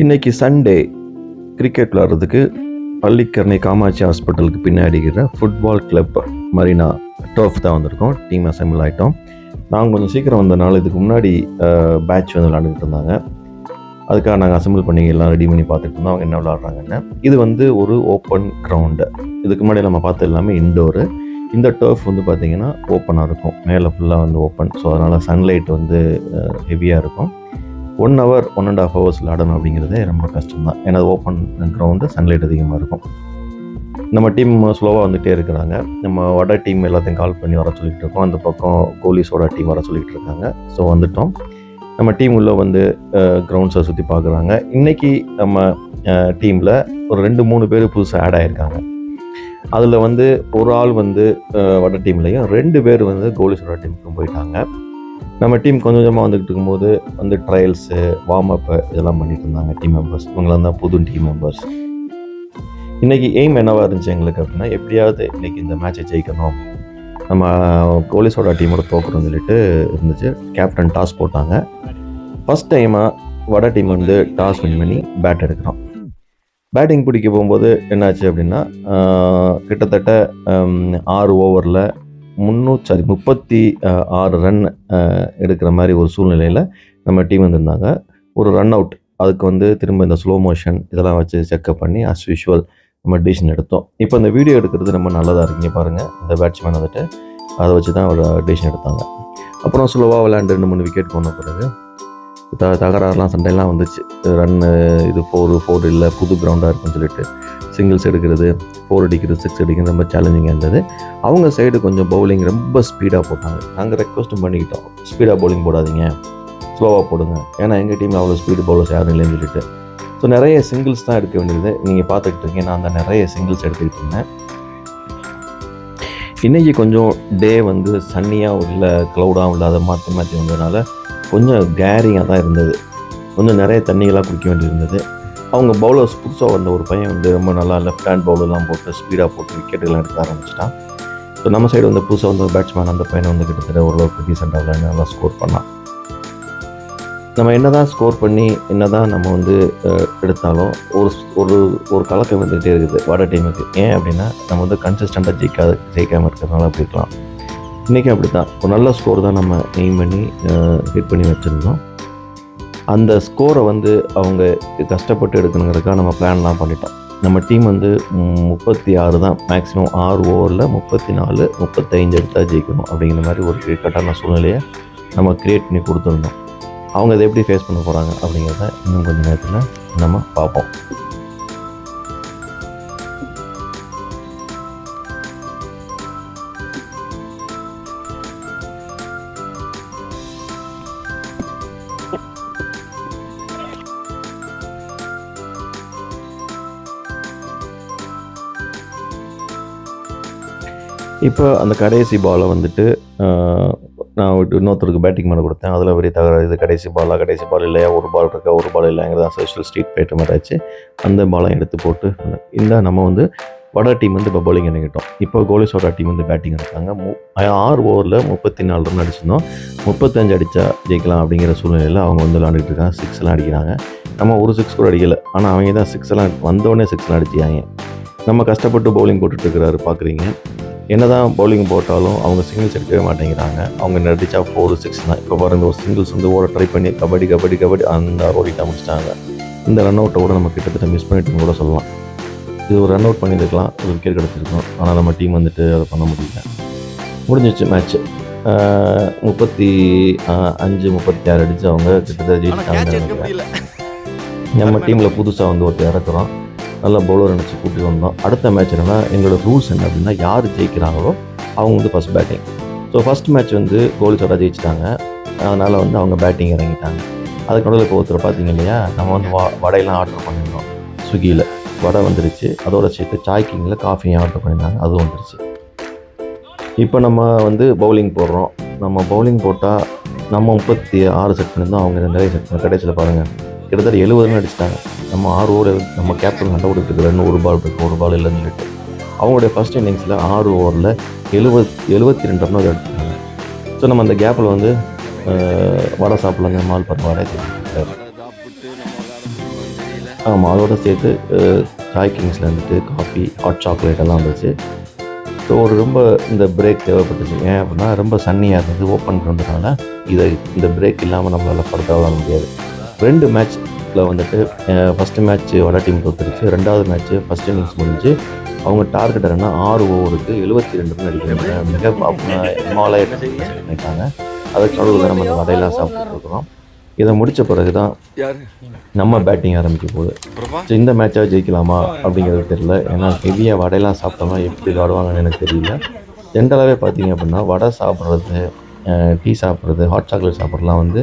இன்னைக்கு Sunday cricket விளாட்றதுக்கு பள்ளிக்கரணை காமாட்சி ஹாஸ்பிட்டலுக்கு பின்னாடி இருக்கிற ஃபுட்பால் கிளப் மரினா டர்ஃப் தான் வந்திருக்கோம். டீம் அசம்பிள் ஆகிட்டோம் நாங்கள் கொஞ்சம் சீக்கிரம் வந்தனால இதுக்கு முன்னாடி பேட்ச் வந்து விளாண்டுக்கிட்டு இருந்தாங்க. அதுக்காக நாங்கள் அசம்பிள் பண்ணி எல்லாம் ரெடி பண்ணி பார்த்துட்டு இருந்தோம். அவங்க என்ன விளாட்றாங்கன்னு இது வந்து ஒரு ஓப்பன் கிரவுண்டு இதுக்கு முன்னாடி நம்ம பார்த்து எல்லாமே இண்டோரு இந்த டர்ஃப் வந்து பார்த்திங்கன்னா ஓப்பனாக இருக்கும். மேலே ஃபுல்லாக வந்து ஓப்பன் ஸோ அதனால் சன்லைட் வந்து ஹெவியாக இருக்கும். One hour one and half hours விளாடணும் அப்படிங்கிறதே ரொம்ப கஷ்டம் தான் ஏன்னா ஓப்பன் கிரவுண்டு சன்லைட் அதிகமாக இருக்கும். நம்ம டீம் ஸ்லோவாக வந்துகிட்டே இருக்கிறாங்க. நம்ம வட டீம் எல்லாத்தையும் கால் பண்ணி வர சொல்லிகிட்டு இருக்கோம். அந்த பக்கம் கோலிஸோட டீம் வர சொல்லிகிட்டு இருக்காங்க. ஸோ வந்துட்டோம். நம்ம டீம் உள்ளே வந்து கிரவுண்ட்ஸை சுற்றி பார்க்குறாங்க இன்றைக்கி நம்ம டீமில் ஒரு ரெண்டு மூணு பேர் புதுசாக ஆட் ஆகிருக்காங்க அதில் வந்து ஒரு ஆள் வந்து வட டீம்லேயும் ரெண்டு பேர் வந்து கோலிஸோட டீமுக்கும் போயிட்டாங்க. நம்ம டீம் கொஞ்சம் கொஞ்சமாக வந்துக்கிட்டு இருக்கும்போது வந்து ட்ரையல்ஸு வார்ம் அப்பு இதெல்லாம் பண்ணிட்டு இருந்தாங்க டீம் மெம்பர்ஸ் இவங்களாம் தான் புது டீம் மெம்பர்ஸ் இன்றைக்கி எய்ம் என்னவாக இருந்துச்சு எங்களுக்கு அப்படின்னா எப்படியாவது இன்றைக்கி இந்த மேட்சை ஜெயிக்கணும். நம்ம போலீஸோட டீமோட தோக்கணும்னு சொல்லிட்டு இருந்துச்சு. கேப்டன் டாஸ் போட்டாங்க. ஃபஸ்ட் டைமாக வட டீம் வந்து டாஸ் வின் பண்ணி பேட் எடுக்கிறோம். பேட்டிங் பிடிக்க போகும்போது என்னாச்சு அப்படின்னா கிட்டத்தட்ட ஆறு ஓவரில் முந்நூறு சாரி முப்பத்தி ஆறு ரன் எடுக்கிற மாதிரி ஒரு சூழ்நிலையில் நம்ம டீம் வந்திருந்தாங்க. ஒரு ரன் அவுட் அதுக்கு வந்து திரும்ப இந்த ஸ்லோ மோஷன் இதெல்லாம் வச்சு செக்கப் பண்ணி அஸ் யூஷுவல் நம்ம டிசிஷன் எடுத்தோம். இப்போ இந்த வீடியோ எடுக்கிறது ரொம்ப நல்லதாக இருக்குங்க பாருங்கள் இந்த பேட்ஸ்மேன் வந்துட்டு அதை வச்சு தான் ஒரு டிசிஷன் எடுத்தாங்க. அப்புறம் ஸ்லோவாக விளையாண்டு ரெண்டு மூணு விக்கெட் போன பிறகு த தகராறுலாம் சண்டையெல்லாம் வந்துச்சு. ரன்னு இது ஃபோர் ஃபோர் இல்லை புது கிரவுண்டாக இருக்குன்னு சொல்லிட்டு சிங்கிள்ஸ் எடுக்கிறது ஃபோர் அடிக்கிறது சிக்ஸ் அடிக்கிறது ரொம்ப சேலஞ்சிங்காக இருந்தது. அவங்க சைடு கொஞ்சம் பவுலிங் ரொம்ப ஸ்பீடாக போட்டாங்க. நாங்கள் ரெக்வஸ்ட்டும் பண்ணிக்கிட்டோம். ஸ்பீடாக பவுலிங் போடாதீங்க. ஸ்லோவாக போடுங்க. ஏன்னா எங்கள் டீமில் அவ்வளோ ஸ்பீடு பவுலர்ஸ் யாரும் இல்லைன்னு சொல்லிட்டு. ஸோ நிறைய சிங்கிள்ஸ் தான் எடுக்க வேண்டியது. நீங்கள் பார்த்துக்கிட்டு இருக்கீங்க. நான் அந்த நிறைய சிங்கிள்ஸ் எடுத்துக்கிட்டு இருந்தேன். இன்றைக்கி கொஞ்சம் டே வந்து சன்னியாக இல்லை க்ளவுடாகவும் இல்லாத மாற்றி மாற்றி வந்ததுனால கொஞ்சம் கேரிங்காக தான் இருந்தது. கொஞ்சம் நிறைய தண்ணிகளாக குடிக்க வேண்டியிருந்தது. அவங்க பவுலர்ஸ் புதுசாக வந்த ஒரு பையன் வந்து ரொம்ப நல்லா லெஃப்ட் ஹேண்ட் பவுலர்லாம் போட்டு ஸ்பீடாக போட்டு விக்கெட்டுகள்லாம் எடுக்க ஆரம்பிச்சிட்டான். ஸோ நம்ம சைடு வந்து புதுசாக வந்து பேட்ஸ்மேன் அந்த பையனை வந்து கிட்டத்தட்ட ஓரளவுக்கு டீசெண்டாக விளையாண்டு நல்லா ஸ்கோர் பண்ணான். நம்ம என்ன தான் ஸ்கோர் பண்ணி என்ன தான் நம்ம வந்து எடுத்தாலும் ஒரு ஒரு ஒரு கலக்கம் வந்துகிட்டே இருக்குது. வாடகை டீமுக்கு ஏன் அப்படின்னா நம்ம வந்து கன்சிஸ்டண்ட்டாக ஜெயிக்காது ஜெயிக்காமல் இருக்கிறதுனால அப்படி இருக்கலாம். இன்றைக்கி அப்படி தான் ஒரு நல்ல ஸ்கோர் தான் நம்ம எய்ம் பண்ணி ஹிட் பண்ணி வச்சுருந்தோம். அந்த ஸ்கோரை வந்து அவங்க கஷ்டப்பட்டு எடுக்கணுங்கிறதுக்காக நம்ம பிளான்லாம் பண்ணிட்டோம். நம்ம டீம் வந்து முப்பத்தி ஆறு தான். மேக்ஸிமம் ஆறு ஓவரில் முப்பத்தி நாலு முப்பத்தைந்து எடுத்தால் ஜெயிக்கணும் அப்படிங்கிற மாதிரி ஒரு கிரிக்கெட்டான சூழ்நிலையை நம்ம க்ரியேட் பண்ணி கொடுத்துருந்தோம். அவங்க அதை எப்படி ஃபேஸ் பண்ண போகிறாங்க அப்படிங்கிறத இன்னும் கொஞ்சம் நேரத்தில் நம்ம பார்ப்போம். இப்போ அந்த கடைசி பாலை வந்துட்டு நான் இன்னொருத்தருக்கு பேட்டிங் பண்ண கொடுத்தேன். அதில் பெரிய தகராறு இது கடைசி பாலாக கடைசி பால் இல்லையா? ஒரு பால் இருக்கா? ஒரு பால் இல்லைங்கிறத அசோஷியல் ஸ்ட்ரீட் போயிட்டு மாதிரி ஆச்சு. அந்த பாலை எடுத்து போட்டு இந்த நம்ம வந்து வட டீம் வந்து இப்போ பவுலிங் இறங்கிட்டோம். இப்போ கோலிஸோட டீம் வந்து பேட்டிங் எடுத்தாங்க. மு ஆறு ஓவரில் முப்பத்தி நாலு ரன் அடிச்சிருந்தோம். முப்பத்தஞ்சு அடித்தா ஜெயிக்கலாம் அப்படிங்கிற சூழ்நிலையில் அவங்க வந்து விளாண்டுட்டு இருக்காங்க. சிக்ஸ்லாம் அடிக்கிறாங்க. நம்ம ஒரு சிக்ஸ் கூட அடிக்கலை. ஆனால் அவங்க தான் சிக்ஸ்லாம் வந்தோடனே சிக்ஸ்லாம் அடிச்சாங்க. நம்ம கஷ்டப்பட்டு பவுலிங் போட்டுட்டு இருக்கிறாரு என்னதான் பவுலிங் போட்டாலும் அவங்க சிங்கிள்ஸ் எடுக்கவே மாட்டேங்கிறாங்க. அவங்க நடிச்சா ஃபோர் சிக்ஸ் தான் இப்போ பாருங்க ஒரு சிங்கிள்ஸ் வந்து ஓட ட்ரை பண்ணி கபடி கபடி கபடி அந்த ஓடிட்டா முடிச்சிட்டாங்க. இந்த ரன் அவுட்டை கூட நம்ம கிட்டத்தட்ட மிஸ் பண்ணிட்டோம்னு கூட சொல்லலாம். இது ஒரு ரன் அவுட் பண்ணியிருக்கலாம் ஒரு விக்கெட் கிடச்சிருக்கோம். ஆனால் நம்ம டீம் வந்துட்டு அதை பண்ண முடியல. முடிஞ்சிச்சு மேட்ச்சு முப்பத்தி அஞ்சு முப்பத்தி ஆறு அடித்து அவங்க கிட்டத்தட்ட ஜெயிச்சிட்டாங்க. நம்ம டீமில் புதுசாக வந்து ஒருத்தர் இறக்குறோம் நல்ல பவுலர் நினச்சி கூட்டி வந்தோம். அடுத்த மேட்ச் என்னன்னா எங்களோட ரூல்ஸ் என்ன அப்படின்னா யார் ஜெயிக்கிறாங்களோ அவங்க வந்து first batting so first match வந்து கோலிஸோட ஜெயிச்சிட்டாங்க. அதனால் வந்து அவங்க பேட்டிங் இறங்கிட்டாங்க. அதுக்கு நடுவில் இப்போ ஒருத்தர் பார்த்தீங்க இல்லையா? நம்ம வந்து வா வடையெல்லாம் ஆர்டர் பண்ணியிருந்தோம் ஸ்விக்கியில் வடை வந்துருச்சு. அதோட சேர்த்து சாய் கிங்கில் காஃபியும் ஆர்டர் பண்ணியிருந்தாங்க அதுவும் வந்துருச்சு. இப்போ நம்ம வந்து பவுலிங் போடுறோம். நம்ம பவுலிங் போட்டால் நம்ம முப்பத்தி ஆறு செட் பண்ணியிருந்தோம் அவங்க நிறைய செட் பண்ண கடைசியில் பாருங்கள் கிட்டத்தட்ட எழுபது ரன் அடிச்சிட்டாங்க. நம்ம ஆறு ஓவர் நம்ம கேப்டன் சண்டை கொடுத்துருக்கு ரன் ஒரு பால் இருக்கு ஒரு பால் இல்லைன்னு சொல்லிட்டு. அவங்களுடைய ஃபர்ஸ்ட் இன்னிங்ஸில் ஆறு ஓவரில் எழுபத் எழுபத்தி ரெண்டு ரன் எடுத்துட்டாங்க ஸோ நம்ம அந்த கேப்பில் வந்து வடை சாப்பிட்லாங்க மால் பரவாயில்லை ஆமாம் அதோட சேர்த்து அஹ், சாய் கிங்ஸில் வந்துட்டு காஃபி ஹாட் சாக்லேட் எல்லாம் வந்துச்சு. ஸோ ஒரு ரொம்ப இந்த பிரேக் தேவைப்பட்டுச்சு. ஏன் அப்படின்னா ரொம்ப சன்னியாக இருந்தது ஓப்பன் பண்ணுறதுனால இதை இந்த பிரேக் இல்லாமல் நம்மளால் படத்தை முடியாது. ரெண்டு மேட்ச்சில் வந்துட்டு ஃபஸ்ட்டு மேட்ச் வட டீம் தோத்துருச்சு ரெண்டாவது மேட்ச் ஃபஸ்ட் இன்னிங்ஸ் முடிஞ்சு அவங்க டார்கெட் என்னன்னா ஆறு ஓவருக்கு எழுபத்தி ரெண்டு ரன் அடிக்கிறாங்க. மிக இமாலய பண்ணிட்டாங்க அதுக்கு நடுவில் நம்ம இந்த வடையெல்லாம் சாப்பிட்டுட்டு இருக்கிறோம். இதை முடித்த பிறகு தான் நம்ம பேட்டிங் ஆரம்பிக்க போகுது. பிரபா? ஸோ இந்த மேட்சாக ஜெயிக்கலாமா அப்படிங்கிறது தெரியல. ஏன்னா ஹெவியாக வடையெல்லாம் சாப்பிட்டோம்னா எப்படி விளாடுவாங்கன்னு எனக்கு தெரியல. ஜென்ரலாகவே பார்த்தீங்க அப்படின்னா வடை சாப்பிட்றது டீ சாப்பிட்றது ஹாட் சாக்லேட் சாப்பிட்றதுலாம் வந்து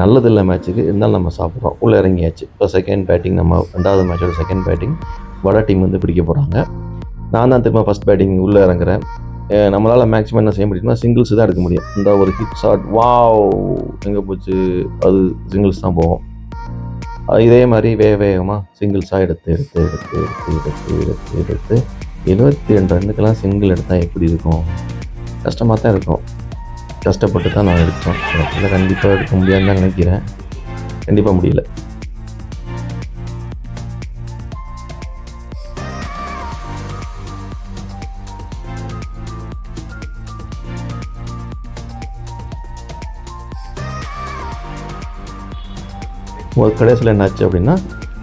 நல்லதில்லை மேட்ச்சுக்கு இருந்தாலும் நம்ம சாப்பிட்றோம். உள்ளே இறங்கியாச்சு. இப்போ செகண்ட் பேட்டிங் நம்ம ரெண்டாவது மேட்சோட செகண்ட் பேட்டிங் வட டீம் வந்து பிடிக்க போகிறாங்க நான் தான் திரும்ப ஃபஸ்ட் பேட்டிங் உள்ளே இறங்குறேன். நம்மளால் மேக்ஸிமம் என்ன செய்ய முடியும்னா சிங்கிள்ஸ் தான் எடுக்க முடியும். இந்த ஒரு ஹிட் ஷாட் வாவ் எங்கே போச்சு? அது சிங்கிள்ஸ் தான் போவோம் இதே மாதிரி வேக வேகமாக சிங்கிள்ஸாக எடுத்து எடுத்து எடுத்து எடுத்து எடுத்து எடுத்து எடுத்து எழுபத்தி ரெண்டு ரன்னுக்கெல்லாம் சிங்கிள் எடுத்தால் எப்படி இருக்கும்? கஷ்டமாக தான் இருக்கும். கஷ்டப்பட்டு தான் நான் எடுத்தோம் எனக்கு கண்டிப்பாக எடுக்க முடியாதுன்னு தான் நினைக்கிறேன். கண்டிப்பாக முடியல. ஒரு கடைசியில் என்னாச்சு அப்படின்னா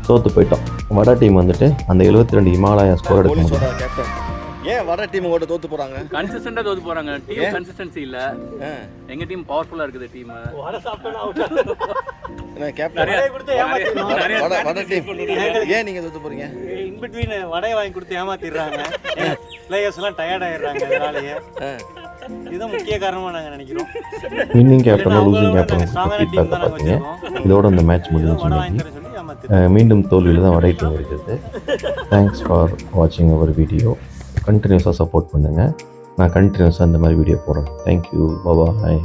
தோற்று போயிட்டோம். வட டீம் வந்துட்டு அந்த எழுபத்தி ரெண்டு இமாலயா ஸ்கோர் எடுக்க முடியும். ஏன் வர டீம் ஓட்ட தோத்து போறாங்க? கன்சிஸ்டண்டா தோத்து போறாங்க. டீம் கன்சிஸ்டன்சி இல்ல. ஆ. எங்க டீம் பவர்ஃபுல்லா இருக்குது டீம் என்ன கேப்டன் வட வட டீம் ஏன் நீங்க தோத்து போறீங்க? இன்பிட்வீன் வடையை வாங்கி கொடுத்து ஏமாத்திடுறாங்க. பிளேயர்ஸ் எல்லாம் டயர்ட் ஆயிடுறாங்க இதனாலயே இதுதான் முக்கிய காரணமா நாங்க நினைக்கிறோம். வின்னிங் கேப்டனும் லூசிங் தான் நாங்க பார்த்தீங்க இதோட இந்த மேட்ச் முடிஞ்சு மீண்டும் தோல்வியில் தான் வடை டீம் இருக்குது தேங்க்ஸ் ஃபார் வாட்சிங் அவர் வீடியோ கண்டினியூஸாக சப்போர்ட் பண்ணுங்கள் நான் கண்டினியூஸாக இந்த மாதிரி வீடியோ போடுறேன். Thank you bye